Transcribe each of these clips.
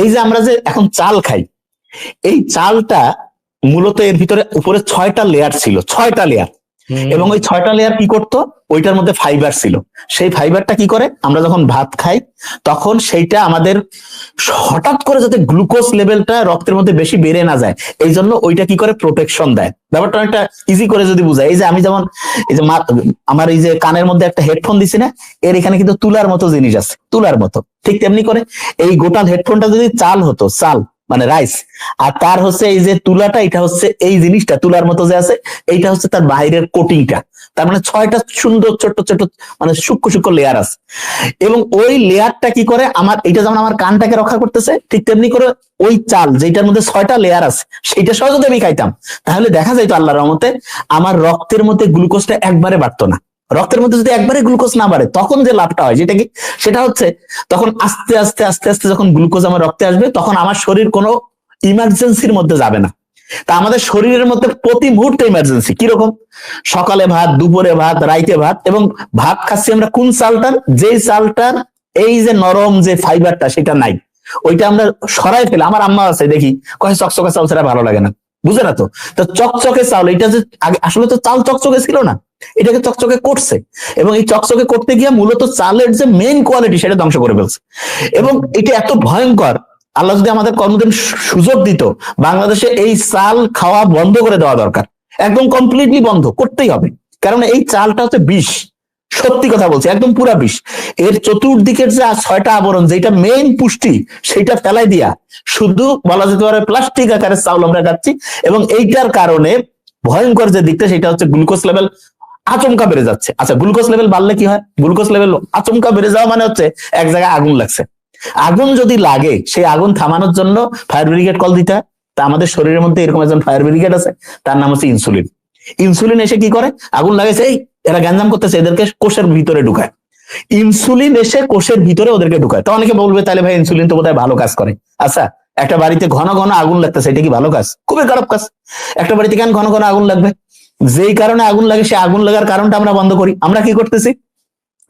এই যে আমরা যে এখন চাল খাই, এই চালটা মূলত এর ভিতরে উপরে ছয়টা লেয়ার ছিল, ছয়টা লেয়ার এবং ওই ছয়টা লেয়ার কি করতো? ওইটার মধ্যে ফাইবার ছিল। সেই ফাইবারটা কি করে? আমরা যখন ভাত খাই, তখন সেইটা আমাদের হঠাৎ করে যাতে গ্লুকোজ লেভেলটা রক্তের মধ্যে বেশি বেড়ে না যায় এই জন্য ওইটা কি করে? প্রোটেকশন দেয়। ব্যাপারটা অনেকটা ইজি করে যদি বুঝাই। এই যে আমি যেমন, এই যে আমার এই যে কানের মধ্যে একটা হেডফোন দিছি না, এর এখানে কিন্তু তুলার মতো জিনিস আছে, তুলার মতো। ঠিক তেমনি করে এই গোটাল হেডফোনটা যদি চাল হতো, চাল মানে রাইস আর তার হচ্ছে এই যে তুলাটা, এটা হচ্ছে এই জিনিসটা, তুলার মতো যে আছে, এইটা হচ্ছে তার বাইরের কোটিংটা তার মানে ছয়টা সুন্দর ছোট্ট ছোট্ট মানে সূক্ষ্ম সূক্ষ্ম লেয়ার আছে। এবং ওই লেয়ারটা কি করে? আমার এটা যেমন আমার কানটাকে রক্ষা করতেছে, ঠিক তেমনি করে ওই চাল যেটার মধ্যে ছয়টা লেয়ার আছে, সেইটা সহ যদি আমি খাইতাম, তাহলে দেখা যাইতো আল্লাহর রহমতে, আমার রক্তের মধ্যে গ্লুকোজটা একবারে বাড়তো না। রক্তের মধ্যে যদি একবারে গ্লুকোজ না বাড়ে, তখন যে লাভটা হয়, যেটা কি? সেটা হচ্ছে তখন আস্তে আস্তে আস্তে আস্তে যখন গ্লুকোজ আমার রক্তে আসবে, তখন আমার শরীর কোনো ইমার্জেন্সির মধ্যে যাবে না। তা আমাদের শরীরের মধ্যে প্রতি মুহূর্তে ইমার্জেন্সি কীরকম? সকালে ভাত, দুপুরে ভাত, রাইতে ভাত, এবং ভাত খাচ্ছি আমরা কোন চালটার? যেই চালটার, এই যে নরম যে ফাইবারটা সেটা নাই। ওইটা আমরা সরাই ফেলে। আমার আম্মা আছে, দেখি। কয়, চকচকে চাল ছাড়া ভালো লাগে না। বুঝে না তো? চকচকে চাল এটা যে আগে, আসলে তো চাল চকচকে ছিল না। এটাকে চকচকে করছে। এবং এই চকচকে করতে গিয়ে মূলত চালের যে মেইন কোয়ালিটি সেটা ধ্বংস করে ফেলছে। এবং এটা এত ভয়ঙ্কর, আল্লাহ যদি আমাদের কর্মদিন সুযোগ দিত, বাংলাদেশে এই চাল খাওয়া বন্ধ করে দেওয়া দরকার। একদম কমপ্লিটলি বন্ধ, করতেই হবে। কারণ এই চালটা হচ্ছে বিষ। সত্যি কথা বলছি, একদম পুরা বিষ। এর চতুর্দিকের যে ছয়টা আবরণ যেটা মেইন পুষ্টি সেটা ফেলাই দিয়া শুধু বলা যেতে পারে প্লাস্টিক আকারে চাউল আমরা খাচ্ছি। এবং এইটার কারণে ভয়ঙ্কর যে দিকটা, সেটা হচ্ছে গ্লুকোজ লেভেল আচমকা বেড়ে যাচ্ছে। আচ্ছা গ্লুকোজ লেভেল বাড়লে কি হয়? গ্লুকোজ লেভেল আচমকা বেড়ে যাওয়া মানে হচ্ছে এক জায়গায় আগুন লাগছে। আগুন যদি লাগে, সেই আগুন থামানোর জন্য ফায়ার ব্রিগেড কল দিতে তা আমাদের শরীরের মধ্যে এরকম একজন ফায়ার ব্রিগেড আছে, তার নাম হচ্ছে ইনসুলিন ইনসুলিন এসে কি করে? আগুন লাগাইছে, এই এরা গ্যাঞ্জাম করতেছে, এদেরকে কোষের ভিতরে ঢুকায়। ইনসুলিন এসে কোষের ভিতরে ওদেরকে ঢুকায়। তো অনেকে বলবে, তাহলে ভাই ইনসুলিন তো বোধহয় ভালো কাজ করে। আচ্ছা একটা বাড়িতে ঘন ঘন আগুন লাগতেছে, এটা কি ভালো কাজ? খুবই খারাপ কাজ। একটা বাড়িতে কেন ঘন ঘন আগুন লাগবে? যেই কারণে আগুন লাগে, সে আগুন লাগার কারণটা আমরা বন্ধ করি। আমরা কি করতেছি?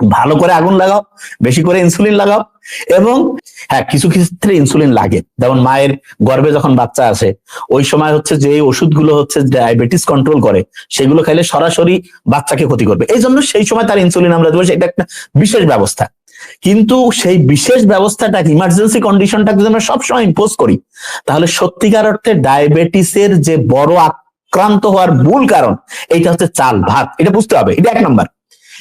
ভালো করে আগুন লাগাও, বেশি করে ইনসুলিন লাগাও এবং হ্যাঁ কিছু ক্ষেত্রে ইনসুলিন লাগে। যেমন মায়ের গর্ভে যখন বাচ্চা আসে ওই সময় হচ্ছে যে ওষুধগুলো হচ্ছে ডায়াবেটিস কন্ট্রোল করে, সেগুলো খাইলে সরাসরি বাচ্চাকে ক্ষতি করবে। এই জন্য সেই সময় তার ইনসুলিন আমরা দেবো, সেটা একটা বিশেষ ব্যবস্থা। কিন্তু সেই বিশেষ ব্যবস্থাটাকে ইমার্জেন্সি কন্ডিশনটাকে যদি আমরা সবসময় ইম্পোজ করি, তাহলে সত্যিকার অর্থে ডায়াবেটিসের যে বড় আক্রান্ত হওয়ার মূল কারণ এইটা হচ্ছে চাল ভাত। এটা বুঝতে হবে এটা এক নম্বর।